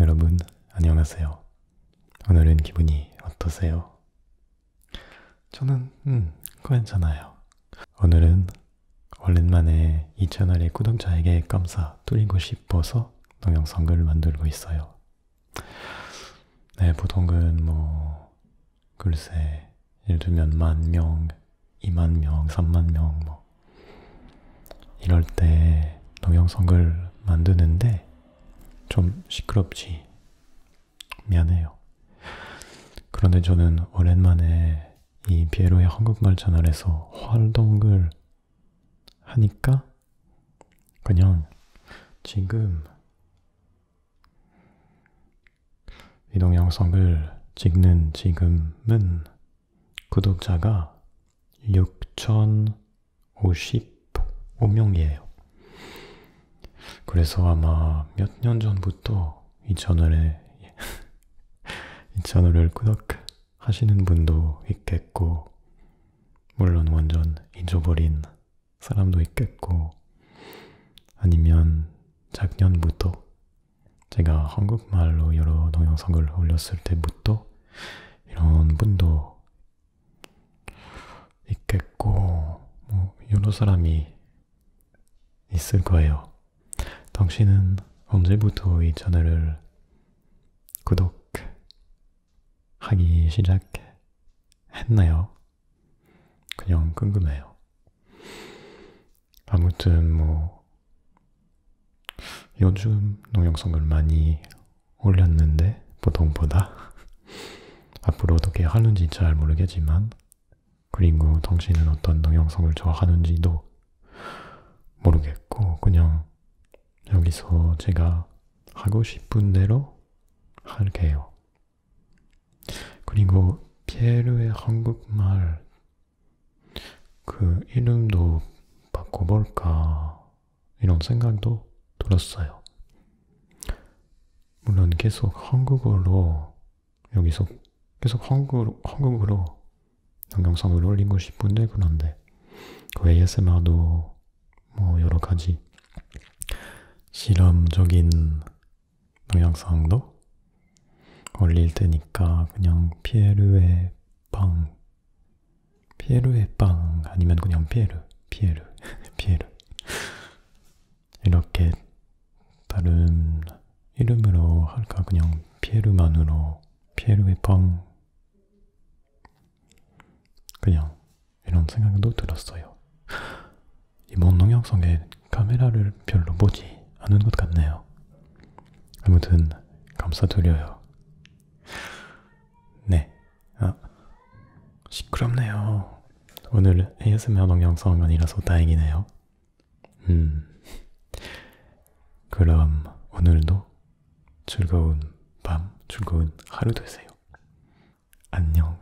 여러분, 안녕하세요. 오늘은 기분이 어떠세요? 저는, 음, 괜찮아요. 오늘은 오랜만에 이 채널의 구독자에게 감사 드리고 싶어서 동영상을 만들고 있어요. 네, 보통은 뭐, 글쎄, 예를 들면 만 명, 이만 명, 삼만 명, 뭐, 이럴 때 동영상을 만드는데 좀 시끄럽지. 미안해요. 그런데 저는 오랜만에 이 비에로의 한국말 채널에서 활동을 하니까 그냥 지금 이 동영상을 찍는 지금은 구독자가 6,055명이에요. 그래서 아마 몇 년 전부터 이 채널에 이 채널을 구독 하시는 분도 있겠고 물론 완전 잊어버린 사람도 있겠고 아니면 작년부터 제가 한국말로 여러 동영상을 올렸을 때부터 이런 분도 있겠고 뭐 여러 사람이 있을 거예요. 당신은 언제부터 이 채널을 구독하기 시작했나요? 그냥 궁금해요. 아무튼 뭐 요즘 동영상을 많이 올렸는데 보통보다 앞으로 어떻게 하는지 잘 모르겠지만 그리고 당신은 어떤 동영상을 좋아하는지도 모르겠고 그냥 여기서 제가 하고 싶은 대로 할게요. 그리고 피에르의 한국말 그 이름도 바꿔볼까 이런 생각도 들었어요. 물론 계속 한국어로 여기서 계속 한국, 한국어로 동영상을 올리고 싶은데 그런데 그 ASMR도 뭐 여러 가지 실험적인 동영상도 올릴 테니까 그냥 피에르의 빵 피에르의 빵 아니면 그냥 피에르 피에르 피에르. 이렇게 다른 이름으로 할까? 그냥 피에르만으로 피에르의 빵. 그냥 이런 생각도 들었어요. 이번 동영상에 카메라를 별로 보지 않은 것 같네요. 아무튼 감사드려요. 네, 아 시끄럽네요. 오늘 ASMR 동영상 아니라서 다행이네요. 음, 그럼 오늘도 즐거운 밤, 즐거운 하루 되세요. 안녕.